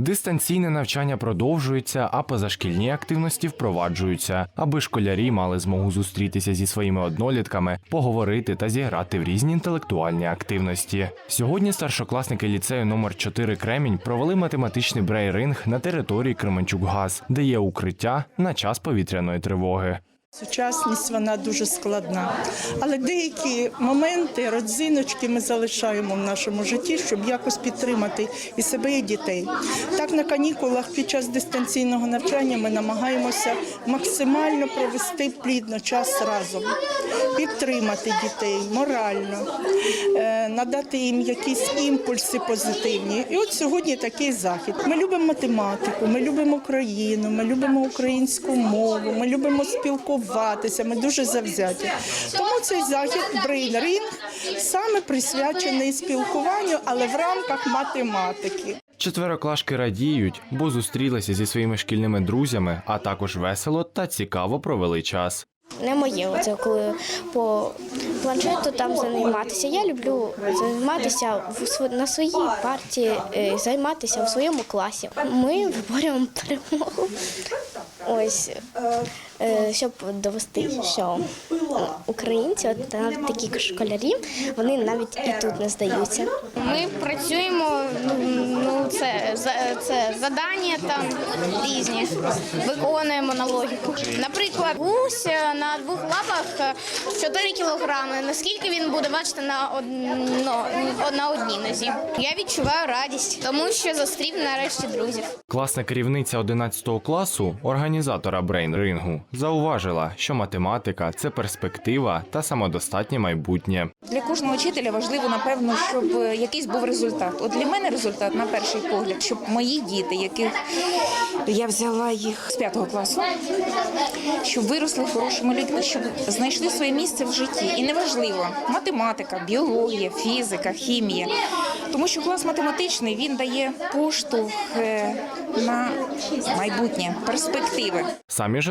Дистанційне навчання продовжується, а позашкільні активності впроваджуються, аби школярі мали змогу зустрітися зі своїми однолітками, поговорити та зіграти в різні інтелектуальні активності. Сьогодні старшокласники ліцею номер 4 Кремінь провели математичний брейринг на території Кременчук-Газ, де є укриття на час повітряної тривоги. Сучасність вона дуже складна, але деякі моменти, родзиночки ми залишаємо в нашому житті, щоб якось підтримати і себе, і дітей. Так на канікулах під час дистанційного навчання ми намагаємося максимально провести плідно час разом, підтримати дітей морально, е, надати їм якісь імпульси позитивні. І от сьогодні такий захід. Ми любимо математику, ми любимо Україну, ми любимо українську мову, ми любимо спілкуватися. Ми дуже завзяті. Тому цей захід брейн-ринг саме присвячений спілкуванню, але в рамках математики. Четвероклашки радіють, бо зустрілися зі своїми шкільними друзями, а також весело та цікаво провели час. Не моє оце коли по планшету там займатися. Я люблю займатися на своїй парті, е, займатися в своєму класі. Ми виборюємо перемогу. Ось щоб довести, що українці, от навіть такі школярі, вони навіть і тут не здаються. Ми працюємо, ну, це, за- це задання там різні, виконуємо на логіку. Наприклад, гусь е, на двох лапах е, 4 кілограми. Наскільки він буде бачити на, одно, на одній нозі? Я відчуваю радість, тому що зустрів нарешті друзів. Класна керівниця 11 класу, організатора брейн-рингу, зауважила, що математика це перспектива та самодостатнє майбутнє. Для кожного вчителя важливо, напевно, щоб е, якийсь був результат. От для мене результат на перший погляд, щоб мої діти, яких я взяла їх з п'ятого класу, щоб виросли хорошими людьми, щоб знайшли своє місце в житті. І неважливо математика, біологія, фізика, хімія. Тому що клас математичний він дає поштовх е, на майбутнє, перспективи. Самі ж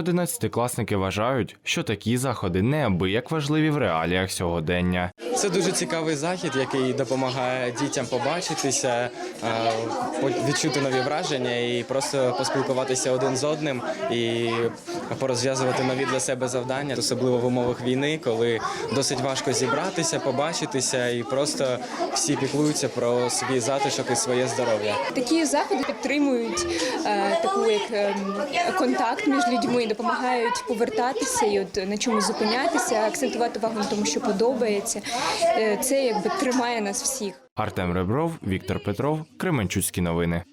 11-класники вважають, що такі заходи неабияк важливі в реаліях сьогодення. Це дуже цікавий захід, який допомагає дітям побачитися, е, відчути нові враження і просто поспілкуватися один з одним і порозв'язувати нові для себе завдання, особливо в умовах війни, коли досить важко зібратися, побачитися і просто всі піклуються про свій затишок і своє здоров'я. Такі заходи підтримують е, таку як ем, контакт між людьми, допомагають повертатися і от на чомусь зупинятися, акцентувати увагу на тому, що подобається. Е, це якби тримає нас всіх. Артем Ребров, Віктор Петров, Кременчуцькі новини.